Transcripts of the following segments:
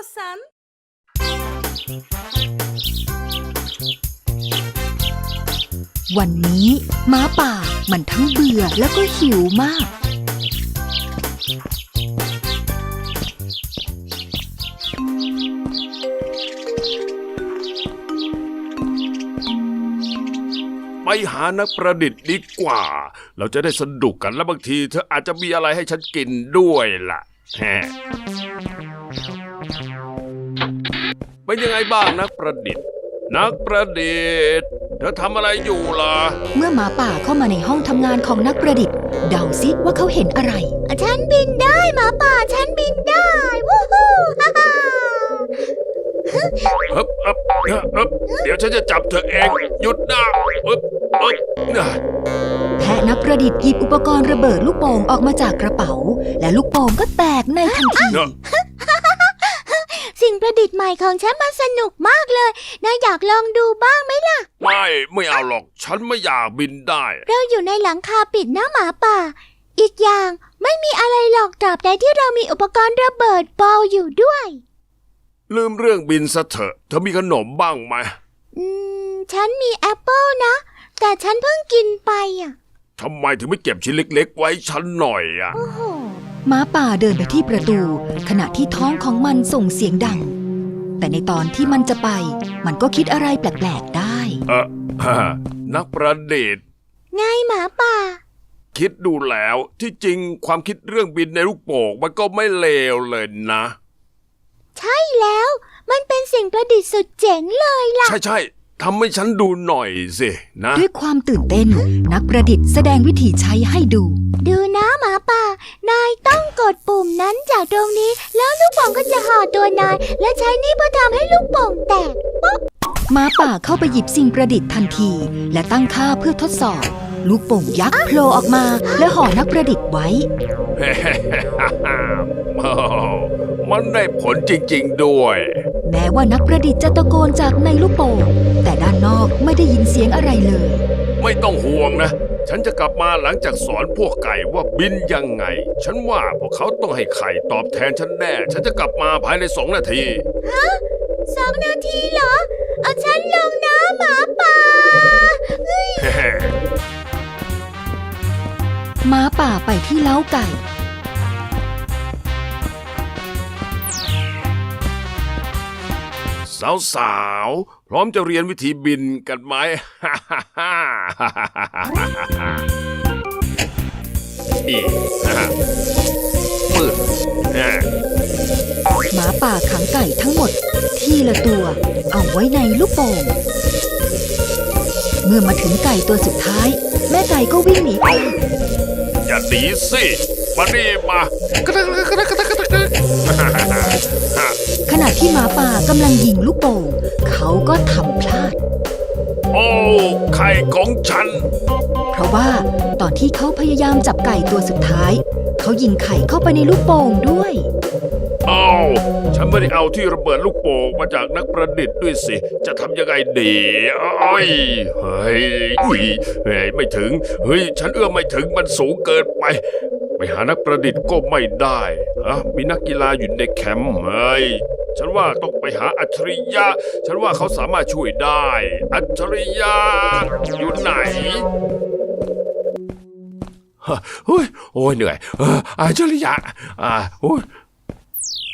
istiyorsan. วันนี้หม้าป่ามันทั้งเบื่อแล้วก็หิวมาก ไปหานักประดิษฐ์ดีกว่า เราจะได้สนุกกันแล้วบางทีเธออาจจะมีอะไรให้ฉันกินด้วยล่ะแฮะ เป็นยังไงบ้างนักประดิษฐ์ นักประดิษฐ์เธอทำอะไรอยู่ล่ะ เมื่อหมาป่าเข้ามาในห้องทำงานของนักประดิษฐ์ เดาซิว่าเขาเห็นอะไร ฉันบินได้หมาป่า ฉันบินได้วู้ฮู้ฮ่าฮ่าเอ๊บเอ๊บเอ๊บเอ๊บเดี๋ยวฉันจะจับเธอเอง หยุดนะเอ๊บเอ๊บน่ะแพะนักประดิษฐ์หยิบอุปกรณ์ระเบิดลูกโป่งออกมาจากกระเป๋า และลูกโป่งก็แตกในทันทีน่ะสิ่ง ประดิษฐ์ใหม่ของฉันมันสนุกมากเลย นายอยากลองดูบ้างไหมล่ะ ไม่ไม่เอาหรอก ฉันไม่อยากบินได้ เราอยู่ในหลังคาปิดนะหมาป่า อีกอย่างไม่มีอะไรหรอกตราบใดที่เรามีอุปกรณ์ระเบิดบอลอยู่ด้วย ลืมเรื่องบินซะเถอะ เธอมีขนมบ้างไหม อืม ฉันมีแอปเปิลนะ แต่ฉันเพิ่งกินไปอะทำไมถึงไม่เก็บชิ้นเล็ก ๆ ไว้ฉันหน่อยอะ โอ้โห หมาป่าเดินไปที่ประตู ขณะที่ท้องของมันส่งเสียงดัง แต่ในตอนที่มันจะไป มันก็คิดอะไรแปลก ๆ ได้ เออฮะนักประดิษฐ์ ไงหมาป่า คิดดูแล้วที่จริงความคิดเรื่องบินในลูกโป่งมันก็ไม่เลวเลยนะ ใช่แล้ว มันเป็นสิ่งประดิษฐ์สุดเจ๋งเลยล่ะ ใช่ใช่ๆทำให้ฉันดูหน่อยสินะ ด้วยความตื่นเต้น นักประดิษฐ์แสดงวิธีใช้ให้ดู ดูนะ หมาป่า นายต้องกดปุ่มนั้นจากตรงนี้ แล้วลูกโป่งก็จะห่อตัวนาย และใช้นี่เพื่อทำให้ลูกโป่งแตกหมาป่าเข้าไปหยิบสิ่งประดิษฐ์ทันที และตั้งค่าเพื่อทดสอบ ลูกโป่งยักษ์โผล่ออกมาและห่อนักประดิษฐ์ไว้โอ้มันได้ผลจริงๆด้วย แม้ว่านักประดิษฐ์จะตะโกนจากในลูกโป่งแต่ด้านนอกไม่ได้ยินเสียงอะไรเลย ไม่ต้องห่วงนะ ฉันจะกลับมาหลังจากสอนพวกไก่ว่าบินยังไง ฉันว่าพวกเขาต้องให้ไข่ตอบแทนฉันแน่ ฉันจะกลับมาภายในสองนาทีสองนาทีเหรอ เอาฉันลงนะหมาป่าห มาป่าไปที่เล้าไก่สาวๆพร้อมจะเรียนวิธีบินกันไหม อีปืดแน่หมาป่าขังไก่ทั้งหมด ทีละตัว เอาไว้ในลูกโป่ง เมื่อมาถึงไก่ตัวสุดท้าย แม่ไก่ก็วิ่งหนีไป อย่าหนีสิมานี่มากระดึกกระดึกกระดึกกระดึกกระดึกขณะที่หมาป่ากำลังยิงลูกโป่งเขาก็ทำพลาด โอ้ไข่ของฉัน เพราะว่าตอนที่เขาพยายามจับไก่ตัวสุดท้าย เขายิงไข่เข้าไปในลูกโป่งด้วยเอาฉันไม่ได้เอาที่ระเบิดลูกโป่งมาจากนักประดิษฐ์ด้วยสิ จะทำยังไงดีอ้อยเฮ้ยอุ๊ยเฮ้ยไม่ถึง เฮ้ย ฉันเอื้อมไม่ถึงมันสูงเกินไป ไปหานักประดิษฐ์ก็ไม่ได้ฮะมีนักกีฬาอยู่ในแคมป์เฮ้ยฉันว่าต้องไปหาอัจฉริยะ ฉันว่าเขาสามารถช่วยได้ อัจฉริยะอยู่ไหนฮะเฮ้ยโอ้ยเหนื่อยอออัจฉริยะอ่าโอ้ย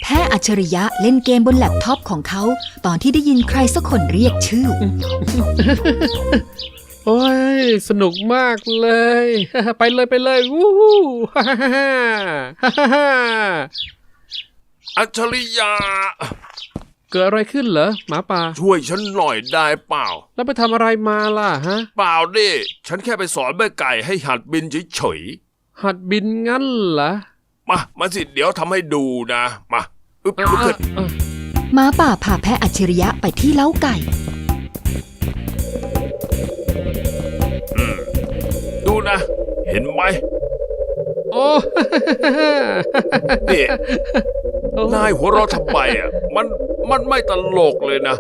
แพ้อัจฉริยะเล่นเกมบนแล็ปท็อปของเขา ตอนที่ได้ยินใครสักคนเรียกชื่อ โอ้ย สนุกมากเลย ไปเลยไปเลยวู้ฮู้ฮ่าฮ่าฮ่าฮ่าฮ่าฮ่าอัจฉริยะ เกิดอะไรขึ้นเหรอหมาป่า ช่วยฉันหน่อยได้เปล่า แล้วไปทำอะไรมาล่ะฮะ เปล่าดิ ฉันแค่ไปสอนแม่ไก่ให้หัดบินเฉยหัดบินงั้นเหรอ ๆมา มาสิเดี๋ยวทำให้ดูนะ มา อึ๊บลุกขึ้นอะหมาป่าพาแพะอัจฉริยะไปที่เล้าไก่อืมดูนะ เห็นไหมโอ้ นี่โอ้นายหัวเราะทำไมอะ มันมันไม่ตลกเลยนะ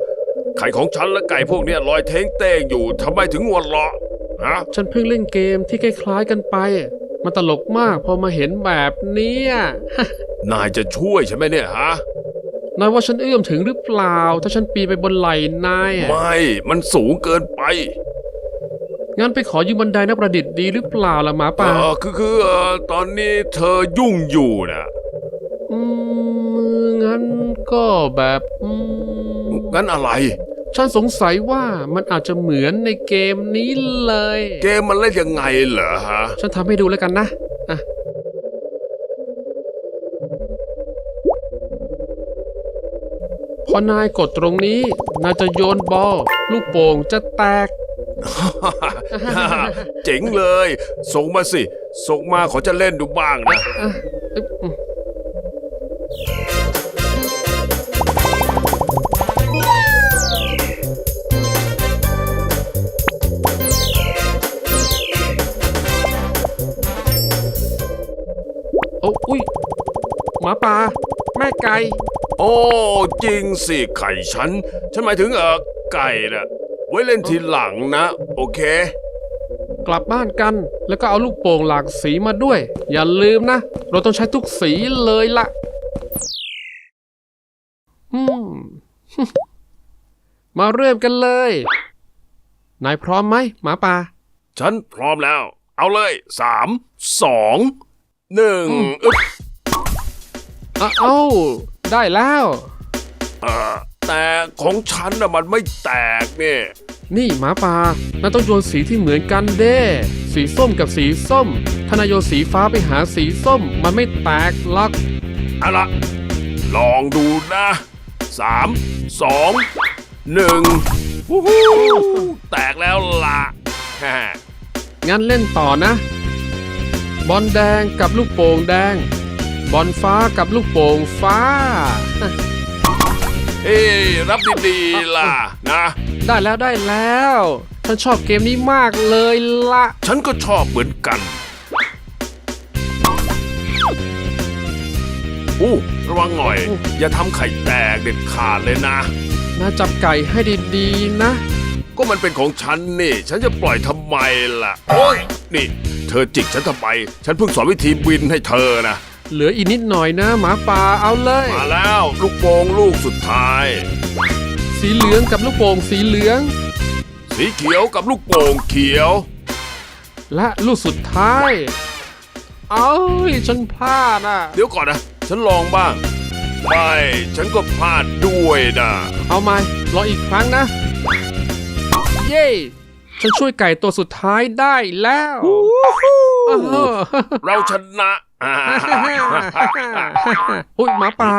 ไข่ของฉันและไก่พวกเนี้ยลอยเท้งเต้งอยู่ทำไมถึงหัวเราะฮะ ฉันเพิ่งเล่นเกมที่คล้ายๆกันไป มันตลกมากพอมาเห็นแบบเนี้ยนายจะช่วยใช่ไหมเนี่ยฮะ นายว่าฉันเอื้อมถึงหรือเปล่า ถ้าฉันปีนไปบนไหล่นายอะไม่ มันสูงเกินไป งั้นไปขอยืมบันไดนักประดิษฐ์ดีหรือเปล่าล่ะหมาเอป่า อคือคือเออตอนนี้เธอยุ่งอยู่นะอืมงั้นก็แบบอืมงั้นอะไร ฉันสงสัยว่ามันอาจจะเหมือนในเกมนี้เลย เกมมันเล่นยังไงเหรอฮะ ฉันทำให้ดูแล้วกันนะอะพอนายกดตรงนี้ นายจะโยนบอลลูกโป่งจะแตก เจ๋งเลย ส่งมาสิ ส่งมาขอจะเล่นดูบ้างนะ หมาป่าแม่ไก่ โอ้จริงสิไข่ฉัน ฉันหมายถึงเออไก่นะไว้เล่นทีหลังนะ โอเค กลับบ้านกันแล้วก็เอาลูกโป่งหลากสีมาด้วย อย่าลืมนะ เราต้องใช้ทุกสีเลยละอืมมาเริ่มกันเลย นายพร้อมไหมหมาป่า ฉันพร้อมแล้ว เอาเลยสามสองหนึ่งอึ๊บ อ้าเอ้าได้แล้วเออแต่ของฉันน่ะมันไม่แตกเนี่ยนี่หมาป่านายต้องโยนสีที่เหมือนกันเด้ สีส้มกับสีส้มถ้านายโยนสีฟ้าไปหาสีส้ม มันไม่แตกหรอกเอาละลองดูนะสามสองหนึ่งวู้ฮู้แตกแล้วล่ะฮ่างั้นเล่นต่อนะ บอลแดงกับลูกโป่งแดง บอลฟ้ากับลูกโป่งฟ้า เอ้ยรับดีๆล่ะนะ ได้แล้วได้แล้ว ฉันชอบเกมนี้มากเลยละฉันก็ชอบเหมือนกัน อู้ระวังหน่อย อย่าทำไข่แตกเด็ดขาดเลยนะ น่าจับไก่ให้ดีๆนะ ก็มันเป็นของฉันนี่ ฉันจะปล่อยทำไมล่ะ โอ้ยนี่ เธอจิกฉันทำไม ฉันเพิ่งสอนวิธีบินให้เธอนะ เหลืออีกนิดหน่อยนะหมาป่าเอาเลย มาแล้วลูกโป่งลูกสุดท้าย สีเหลืองกับลูกโป่งสีเหลือง สีเขียวกับลูกโป่งเขียว และลูกสุดท้าย เอ้ยฉันพลาดอะ เดี๋ยวก่อนนะ ฉันลองบ้างไม่ฉันก็พลาดด้วยนะเอาไหมลองอีกครั้งนะ เย้ฉันช่วยไก่ตัวสุดท้ายได้แล้วอ้าวเราชนะ อ่าอุ้ยหมาป่า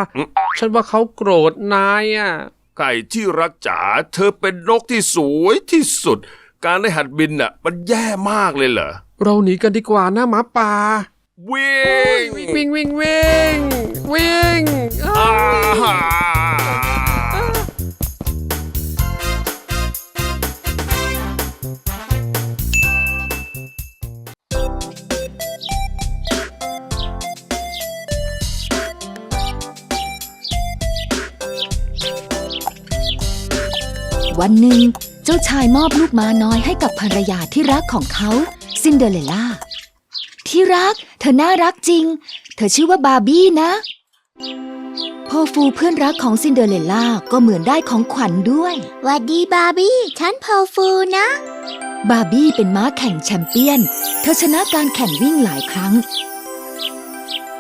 ฉันว่าเขาโกรธนายอะ ไก่ที่รักจ๋าเธอเป็นนกที่สวยที่สุด การได้หัดบินน่ะ มันแย่มากเลยเหรอ เราหนีกันดีกว่านะหมาป่า วิ่ง วิ่งวิ่งวิ่งวิ่งอ้า หนึ่ง เจ้าชายมอบลูกม้าน้อยให้กับภรรยาที่รักของเขา ซินเดอเรลล่า ที่รัก เธอน่ารักจริง เธอชื่อว่าบาร์บี้นะพ่อฟูเพื่อนรักของซินเดอเรลล่าก็เหมือนได้ของขวัญด้วยหวัดดีบาร์บี้ ฉันเพอร์ฟูนะ บาร์บี้เป็นม้าแข่งแชมเปี้ยน เธอชนะการแข่งวิ่งหลายครั้ง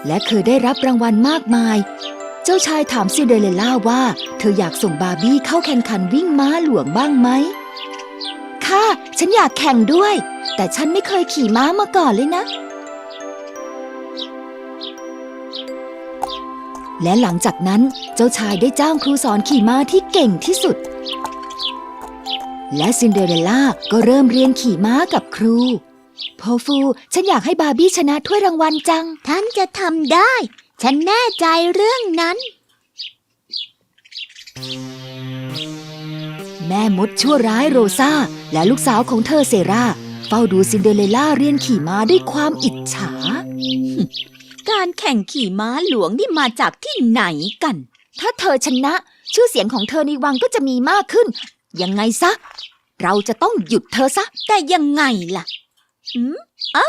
และเคยได้รับรางวัลมากมาย เจ้าชายถามซินเดอเรลล่าว่า เธออยากส่งบาร์บี้เข้าแข่งขันวิ่งม้าหลวงบ้างไหม ค่ะ ฉันอยากแข่งด้วย แต่ฉันไม่เคยขี่ม้ามาก่อนเลยนะ และหลังจากนั้นเจ้าชายได้จ้างครูสอนขี่ม้าที่เก่งที่สุด และซินเดอเรลล่าก็เริ่มเรียนขี่ม้ากับครูพอฟู ฉันอยากให้บาร์บี้ชนะถ้วยรางวัลจัง ท่านจะทำได้ ฉันแน่ใจเรื่องนั้น แม่มดชั่วร้ายโรซาและลูกสาวของเธอเซรา เฝ้าดูซินเดอเรลล่าเรียนขี่ม้าด้วยความอิจฉา การแข่งขี่ม้าหลวงนี่มาจากที่ไหนกัน ถ้าเธอชนะ ชื่อเสียงของเธอในวังก็จะมีมากขึ้น ยังไงซะ เราจะต้องหยุดเธอซะ แต่ยังไงล่ะ อืมอ้า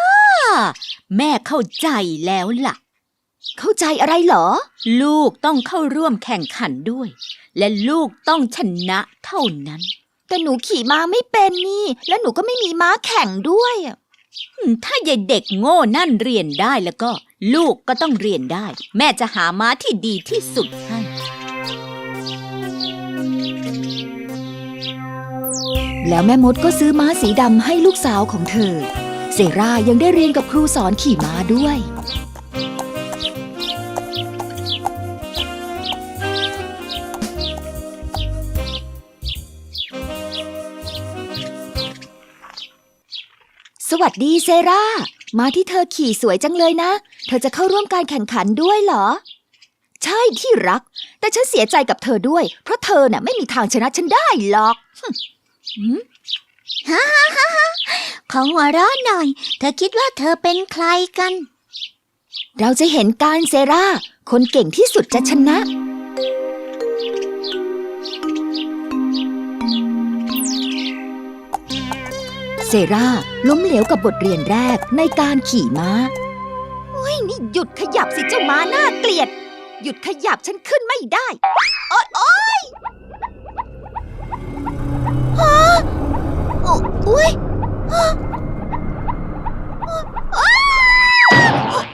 แม่เข้าใจแล้วล่ะ เข้าใจอะไรเหรอ ลูกต้องเข้าร่วมแข่งขันด้วย และลูกต้องชนะเท่านั้น แต่หนูขี่ม้าไม่เป็นนี่ และหนูก็ไม่มีม้าแข่งด้วยอะอืมถ้ายายเด็กโง่นั่นเรียนได้แล้วก็ ลูกก็ต้องเรียนได้ แม่จะหาม้าที่ดีที่สุดให้ แล้วแม่มดก็ซื้อม้าสีดำให้ลูกสาวของเธอ เซรายังได้เรียนกับครูสอนขี่ม้าด้วย สวัสดีเซราม้าที่เธอขี่สวยจังเลยนะ เธอจะเข้าร่วมการแข่งขันด้วยเหรอ ใช่ที่รัก แต่ฉันเสียใจกับเธอด้วย เพราะเธอน่ะไม่มีทางชนะฉันได้หรอกขอหัวเราะหน่อย เธอคิดว่าเธอเป็นใครกัน เราจะเห็นการเซราคนเก่งที่สุดจะชนะ ราล้มเหลวกับบทเรียนแรกในการขี่ม้าโอ้ยนี่หยุดขยับสิเจ้าม้าน่าเกลียด หยุดขยับฉันขึ้นไม่ได้ โอ๊ยโอ๊ยฮะโอ้ยฮะ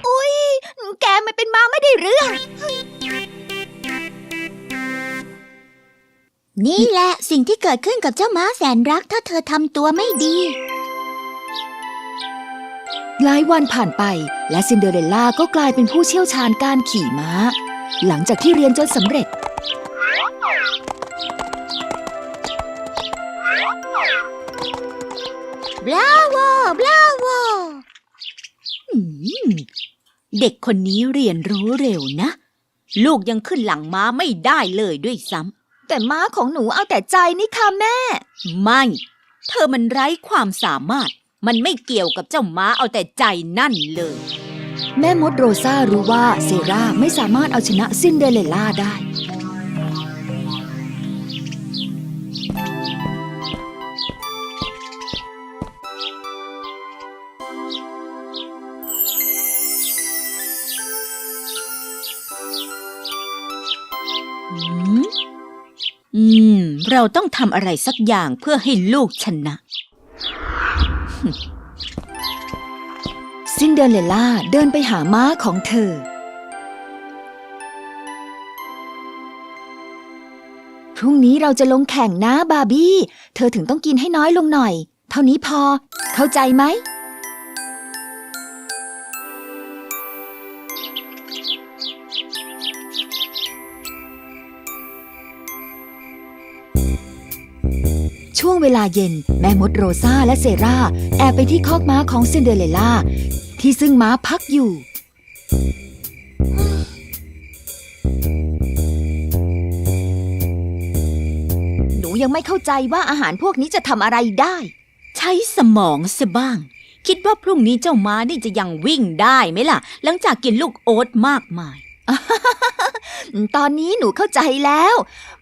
อุ๊ยแกไม่เป็นม้าไม่ได้เรื่อง นี่แหละสิ่งที่เกิดขึ้นกับเจ้าม้าแสนรักถ้าเธอทำตัวไม่ดี หลายวันผ่านไปและซินเดอเรลล่าก็กลายเป็นผู้เชี่ยวชาญการขี่ม้า หลังจากที่เรียนจนสำเร็จ บราโวบราโวอืมเด็กคนนี้เรียนรู้เร็วนะ ลูกยังขึ้นหลังม้าไม่ได้เลยด้วยซ้แต่ม้าของหนูเอาแต่ใจนี่ค่ะแม่ำไม่ เธอมันไร้ความสามารถ มันไม่เกี่ยวกับเจ้าม้าเอาแต่ใจนั่นเลย แม่มดโรซารู้ว่าเซราไม่สามารถเอาชนะซินเดอเรลล่าได้อืมอืม เราต้องทำอะไรสักอย่างเพื่อให้ลูกชนะ ซินเดอเรลล่าเดินไปหาม้าของเธอ พรุ่งนี้เราจะลงแข่งนะบาร์บี้ เธอถึงต้องกินให้น้อยลงหน่อย เท่านี้พอ เข้าใจไหม เวลาเย็น แม่มดโรซาและเซราแอบไปที่คอกม้าของซินเดอเรลล่า ที่ซึ่งม้าพักอยู่ หนูยังไม่เข้าใจว่าอาหารพวกนี้จะทำอะไรได้ ใช้สมองซะบ้าง คิดว่าพรุ่งนี้เจ้าม้านี่จะยังวิ่งได้ไหมล่ะ หลังจากกินลูกโอ๊ตมากมาย ตอนนี้หนูเข้าใจแล้ว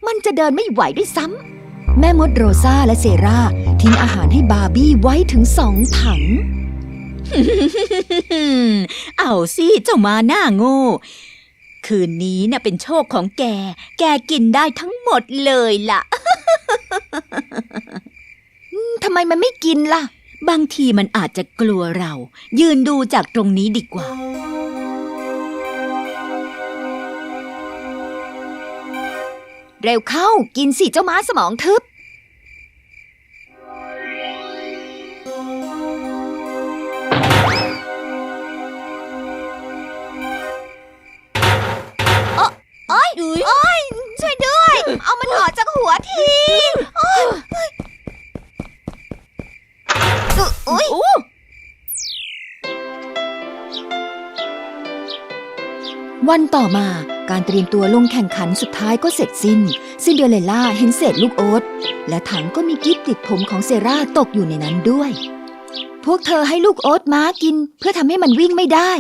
มันจะเดินไม่ไหวด้วยซ้ำ แม่มดโรซาและเซราทิ้งอาหารให้บาร์บี้ไว้ถึงสองถัง เอาสิเจ้าม้าหน้าโง่ คืนนี้น่ะเป็นโชคของแก แกกินได้ทั้งหมดเลยล่ะ ทำไมมันไม่กินล่ะ บางทีมันอาจจะกลัวเรา ยืนดูจากตรงนี้ดีกว่าเร็วเข้ากินสิเจ้าม้าสมองทึบ ต่อมาการเตรียมตัวลงแข่งขันสุดท้ายก็เสร็จสิ้น ซินเดอเรลล่าเห็นเศษลูกโอ๊ตและถังก็มีกิ๊บติดผมของเซราตกอยู่ในนั้นด้วย พวกเธอให้ลูกโอ๊ตม้ากิน เพื่อทำให้มันวิ่งไม่ได้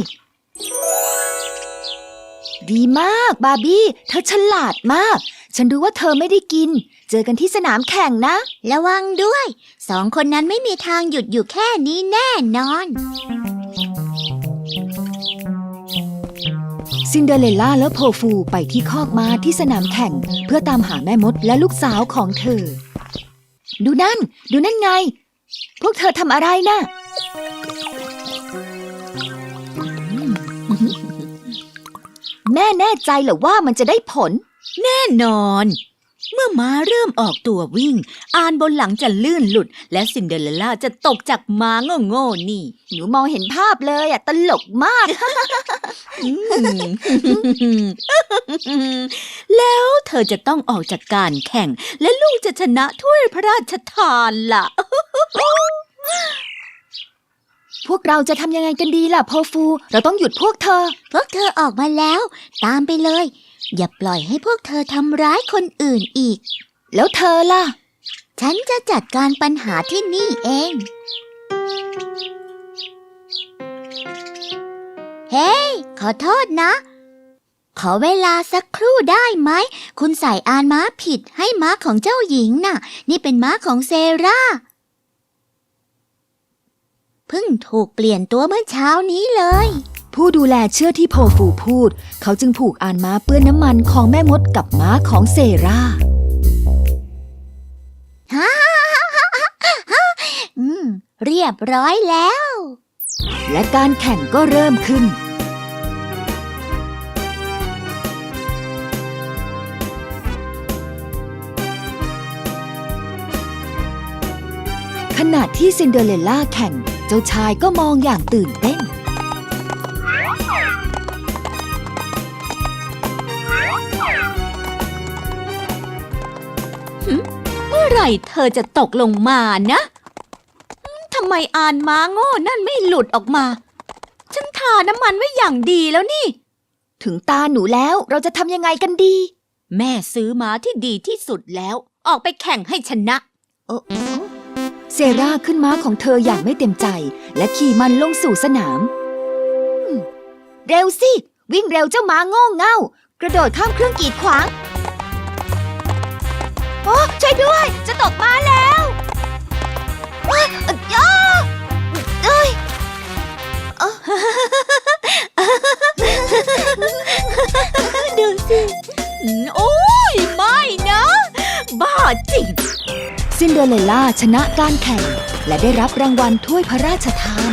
ดีมากบาร์บี้เธอฉลาดมาก ฉันรู้ว่าเธอไม่ได้กิน เจอกันที่สนามแข่งนะ ระวังด้วย สองคนนั้นไม่มีทางหยุดอยู่แค่นี้แน่นอน ซินเดอเรลล่าและโพฟูไปที่คอกม้าที่สนามแข่ง เพื่อตามหาแม่มดและลูกสาวของเธอ ดูนั่น ดูนั่นไง พวกเธอทำอะไรนะ่ะแม่แน่ใจเหรอว่ามันจะได้ผล แน่นอน เมื่อม้าเริ่มออกตัววิ่ง อานบนหลังจะลื่นหลุด และซินเดอเรลล่าจะตกจากม้าโง่ๆนี่ หนูมองเห็นภาพเลยอะ ตลกมาก แล้วเธอจะต้องออกจากการแข่ง และลูกจะชนะถ้วยพระราชทานล่ะ พวกเราจะทำยังไงกันดีล่ะโพฟู เราต้องหยุดพวกเธอ พวกเธอออกมาแล้ว ตามไปเลย อย่าปล่อยให้พวกเธอทำร้ายคนอื่นอีก แล้วเธอล่ะ ฉันจะจัดการปัญหาที่นี่เอง เฮ้ขอโทษนะ ขอเวลาสักครู่ได้ไหม คุณใส่อานม้าผิดให้ม้าของเจ้าหญิงน่ะ นี่เป็นม้าของเซราเพิ่งถูกเปลี่ยนตัวเมื่อเช้านี้เลย ผู้ดูแลเชื่อที่โพฟูพูด เขาจึงผูกอานม้าเปื้อนน้ำมันของแม่มดกับม้าของเซราอืมเรียบร้อยแล้ว และการแข่งก็เริ่มขึ้น ขณะที่ซินเดอเรลล่าแข่ง เจ้าชายก็มองอย่างตื่นเต้น เมื่อไหร่เธอจะตกลงมานะอืมทำไมอานม้าโง่นั่นไม่หลุดออกมา ฉันทาน้ำมันไว้อย่างดีแล้วนี่ ถึงตาหนูแล้วเราจะทำยังไงกันดี แม่ซื้อม้าที่ดีที่สุดแล้ว ออกไปแข่งให้ชนะเซราขึ้นม้าของเธออย่างไม่เต็มใจ และขี่มันลงสู่สนามอืมเร็วสิ วิ่งเร็วเจ้าม้าโง่เง่ากระโดดข้ามเครื่องกีดขวาง โอ้ช่วยด้วย จะตกม้าแล้วอ้าอ้าเอ้ยดูสิอืมโอ้ยไม่นะ บ้าจริง ซินเดอเรลล่าชนะการแข่ง และได้รับรางวัลถ้วยพระราชทาน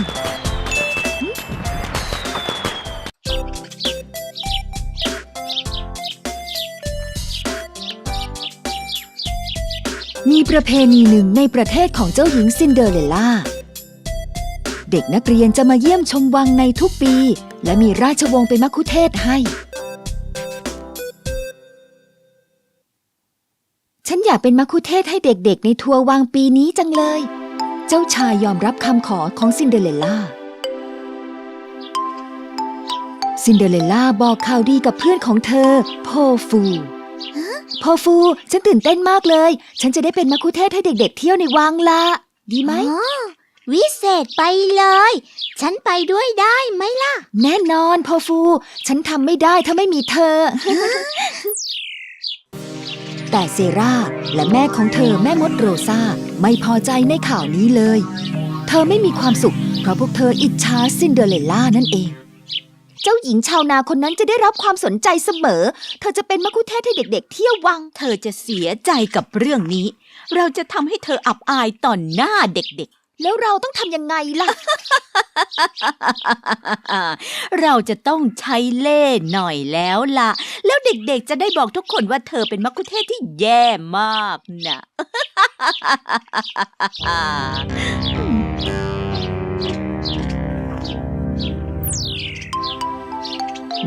ประเพณีหนึ่งในประเทศของเจ้าหญิงซินเดอเรลล่า เด็กนักเรียนจะมาเยี่ยมชมวังในทุกปี และมีราชวงศ์เป็นมัคคุเทศให้ ฉันอยากเป็นมัคคุเทศให้เด็กๆ ในทัวร์วังปีนี้จังเลย เจ้าชายยอมรับคำขอของซินเดอเรลล่า ซินเดอเรลล่าบอกข่าวดีกับเพื่อนของเธอโพฟู โพฟู ฉันตื่นเต้นมากเลย ฉันจะได้เป็นมัคคุเทศก์ให้เด็กๆเที่ยวในวังละดีไหม อ๋อวิเศษไปเลย ฉันไปด้วยได้ไหมล่ะ แน่นอนโพฟู ฉันทำไม่ได้ถ้าไม่มีเธอ แต่เซราและแม่ของเธอแม่มดโรซาไม่พอใจในข่าวนี้เลย เธอไม่มีความสุข เพราะพวกเธออิจฉาซินเดอเรลล่านั่นเอง เจ้าหญิงชาวนาคนนั้นจะได้รับความสนใจเสมอ เธอจะเป็นมัคคุเทศก์ให้เด็กๆ เที่ยววัง เธอจะเสียใจกับเรื่องนี้ เราจะทำให้เธออับอายต่อหน้าเด็กๆ แล้วเราต้องทำยังไงล่ะ เราจะต้องใช้เล่ห์หน่อยแล้วล่ะ แล้วเด็กๆ จะได้บอกทุกคนว่าเธอเป็นมัคคุเทศก์ที่แย่มากนะ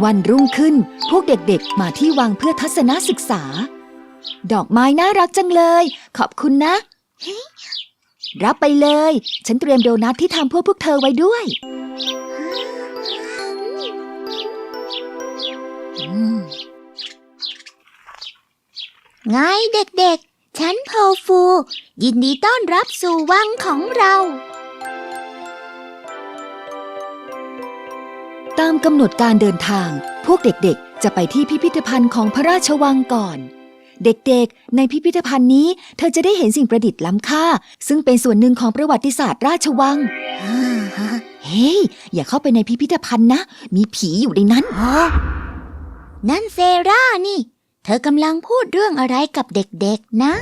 วันรุ่งขึ้นพวกเด็กๆมาที่วังเพื่อทัศนศึกษา ดอกไม้น่ารักจังเลย ขอบคุณนะ รับไปเลย ฉันเตรียมโดนัทที่ทำเพื่อพวกเธอไว้ด้วยไงเด็กๆ ฉันโพฟู ยินดีต้อนรับสู่วังของเรา ตามกำหนดการเดินทาง พวกเด็กๆ จะไปที่พิพิธภัณฑ์ของพระราชวังก่อน เด็กๆ ในพิพิธภัณฑ์นี้ เธอจะได้เห็นสิ่งประดิษฐ์ล้ำค่า ซึ่งเป็นส่วนหนึ่งของประวัติศาสตร์ราชวัง เฮ้ย อย่าเข้าไปในพิพิธภัณฑ์นะ มีผีอยู่ในนั้น นั่นเซรานี่ เธอกำลังพูดเรื่องอะไรกับเด็กๆ นะ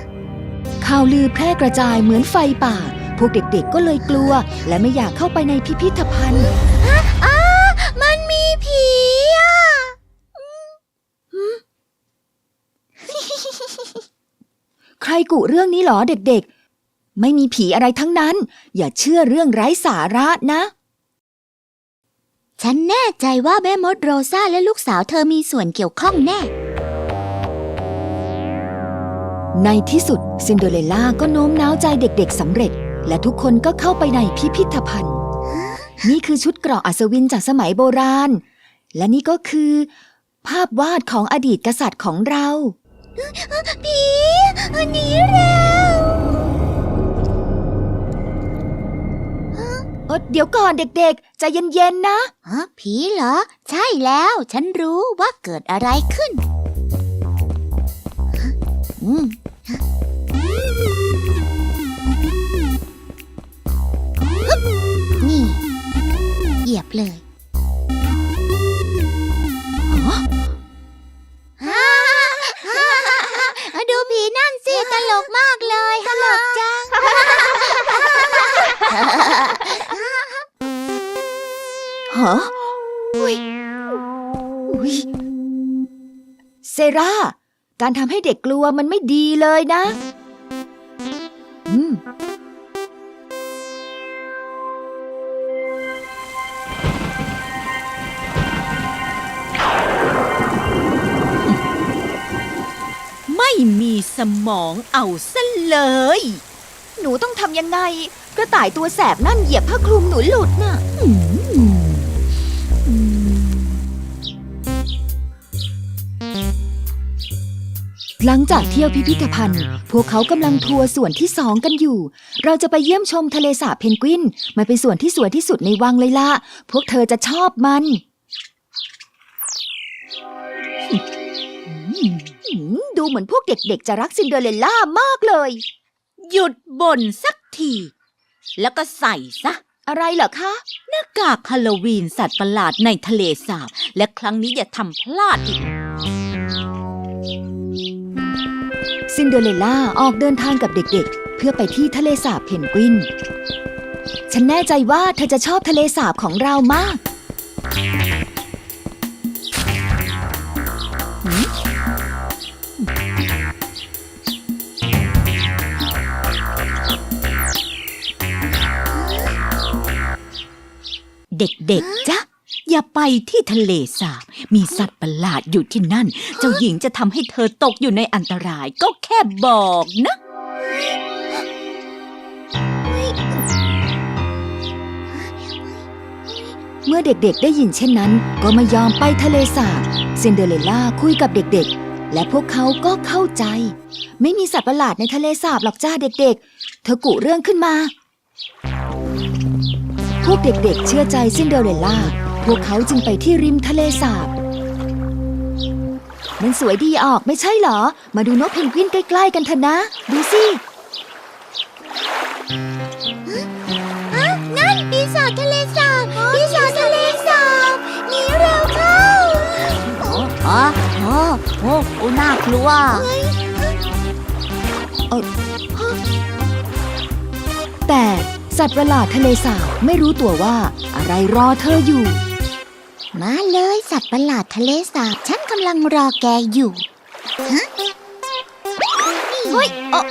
ข่าวลือแพร่กระจายเหมือนไฟป่า พวกเด็กๆ ก็เลยกลัว และไม่อยากเข้าไปในพิพิธภัณฑ์อ้า มันมีผีอะใครกุเรื่องนี้หรอเด็กๆ ไม่มีผีอะไรทั้งนั้น อย่าเชื่อเรื่องไร้สาระนะ ฉันแน่ใจว่าแม่มดโรซาและลูกสาวเธอมีส่วนเกี่ยวข้องแน่ ในที่สุดซินเดอเรลล่าก็โน้มน้าวใจเด็กๆสำเร็จ และทุกคนก็เข้าไปในพิพิธภัณฑ์ นี่คือชุดเกราะอัศวินจากสมัยโบราณ และนี่ก็คือ ภาพวาดของอดีตกษัตริย์ของเราผีอันนี้เร็วเออเดี๋ยวก่อนเด็กๆใจเย็นๆนะ ฮะผีเหรอ ใช่แล้ว ฉันรู้ว่าเกิดอะไรขึ้น อืม เหยียบเลยฮ่าฮ่าฮ่าฮ่าดูผีนั่นสิตลกมากเลยตลกจัง ฮะอุ๊ยอุ๊ยเซรา การทำให้เด็กกลัวมันไม่ดีเลยนะ ม่มีสมองเอาซะเลย หนูต้องทำยังไง กระต่ายตัวแสบนั่นเหยียบผ้าคลุมหนูหลุดน่ะหลังจากเที่ยวพิพิธภัณฑ์ พวกเขากำลังทัวร์ส่วนที่สองกันอยู่ เราจะไปเยี่ยมชมทะเลสาบเพนกวิน มันเป็นส่วนที่สวยที่สุดในวังเลยล่ะ พวกเธอจะชอบมัน ดูเหมือนพวกเด็กๆ จะรักซินเดอเรลล่ามากเลย หยุดบ่นสักที แล้วก็ใส่ซะ อะไรเหรอคะ หน้ากากฮาโลวีนสัตว์ประหลาดในทะเลสาบ และครั้งนี้อย่าทำพลาดอีก ซินเดอเรลล่าออกเดินทางกับเด็กๆ เพื่อไปที่ทะเลสาบเพนกวิน ฉันแน่ใจว่าเธอจะชอบทะเลสาบของเรามาก เด็กๆจ๊ะอย่าไปที่ทะเลสาบ มีสัตว์ประหลาดอยู่ที่นั่น เจ้าหญิงจะทำให้เธอตกอยู่ในอันตรายก็แค่บอกนะเมื่อเด็กๆ ได้ยินเช่นนั้น ก็ไม่ยอมไปทะเลสาบซินเดอเรลล่าคุยกับเด็กๆ และพวกเขาก็เข้าใจ ไม่มีสัตว์ประหลาดในทะเลสาบหรอกจ้าเด็กๆ เธอกุเรื่องขึ้นมาพ วกเด็กๆเชื่อใจซินเดอเรลล่า พวกเขาจึงไปที่ริมทะเลสาบ มันสวยดีออกไม่ใช่เหรอ มาดูนกเพนกวินใกล้ๆกันเถอะนะ ดูสินั่นปีศาจทะเลสาบปีศาจทะเลสาบหนีเร็วเข้าโอ้โอ้โอ้โอ้โอ้น่ากลัวแต่ สัตว์ประหลาดทะเลสาบไม่รู้ตัวว่าอะไรรอเธออยู่ มาเลยสัตว์ประหลาดทะเลสาบฉันกำลังรอแกอยู่เฮ้ยเอ่อ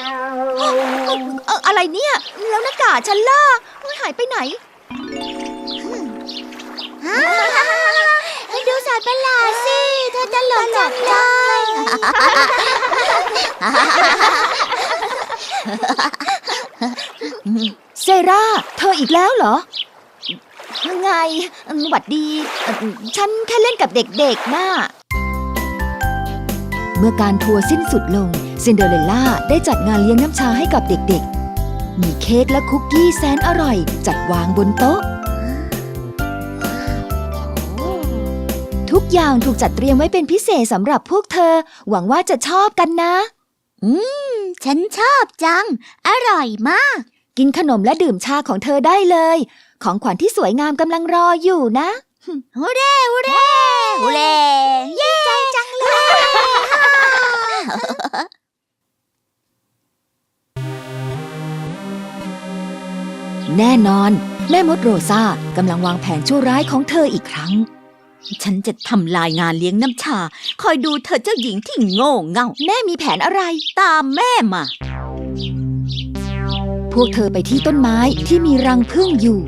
เอ่อเอ่ออะไรเนี่ย แล้วหน้ากากฉันล่ะเฮ้ยหายไปไหนดูสัตว์ประหลาดสิเธอตลกจังเลย เซราเธออีกแล้วเหรอ ไงหวัดดี ฉันแค่เล่นกับเด็กๆน่ะเมื่อการทัวร์สิ้นสุดลง ซินเดอเรลล่าได้จัดงานเลี้ยงน้ำชาให้กับเด็กๆ มีเค้กและคุกกี้แสนอร่อย จัดวางบนโต๊ะ ทุกอย่างถูกจัดเตรียมไว้เป็นพิเศษสำหรับพวกเธอ หวังว่าจะชอบกันนะ อืม ฉันชอบจัง อร่อยมาก กินขนมและดื่มชาของเธอได้เลย ของขวัญที่สวยงามกำลังรออยู่นะฮูเร่ฮูเร่เล่เย้ใจจังเลย แน่นอน แม่มดโรซากำลังวางแผนชั่วร้ายของเธออีกครั้ง ฉันจะทำลายงานเลี้ยงน้ำชา คอยดูเธอเจ้าหญิงที่โง่เง่า แม่มีแผนอะไร ตามแม่มาพ วกเธอไปที่ต้นไม้ที่มีรังผึ้งอยู่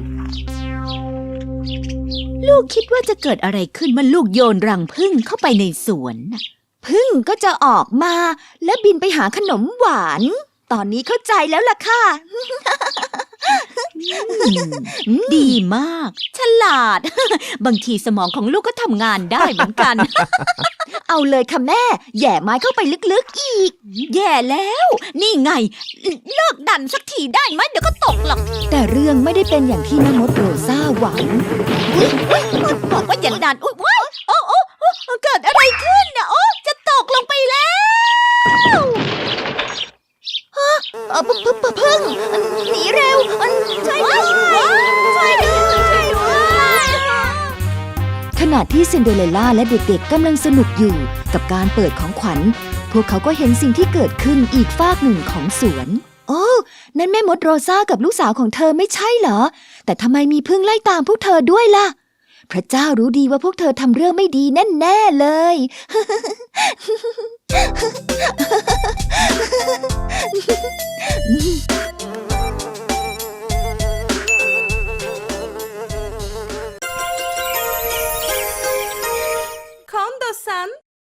ลูกคิดว่าจะเกิดอะไรขึ้นเมื่อลูกโยนรังผึ้งเข้าไปในสวนพึ่งก็จะออกมา และบินไปหาขนมหวาน ตอนนี้เข้าใจแล้วล่ะค่ะ ดีมาก ฉลาด บางทีสมองของลูกก็ทำงานได้เหมือนกัน เอาเลยค่ะแม่แหย่ไม้เข้าไปลึกๆอีก แย่แล้ว นี่ไง เลิกดันสักทีได้ไหมเดี๋ยวก็ตกหรอก แต่เรื่องไม่ได้เป็นอย่างที่แม่มดโรซาหวังบอกว่าอย่าดันอุ้ย เดเลล่าและเด็กๆกำลังสนุกอยู่กับการเปิดของขวัญ พวกเขาก็เห็นสิ่งที่เกิดขึ้นอีกฟากหนึ่งของสวน โอ้นั่นแม่มดโรซากับลูกสาวของเธอไม่ใช่เหรอ แต่ทำไมมีพึ่งไล่ตามพวกเธอด้วยล่ะ พระเจ้ารู้ดีว่าพวกเธอทำเรื่องไม่ดีแน่ๆเลย sen?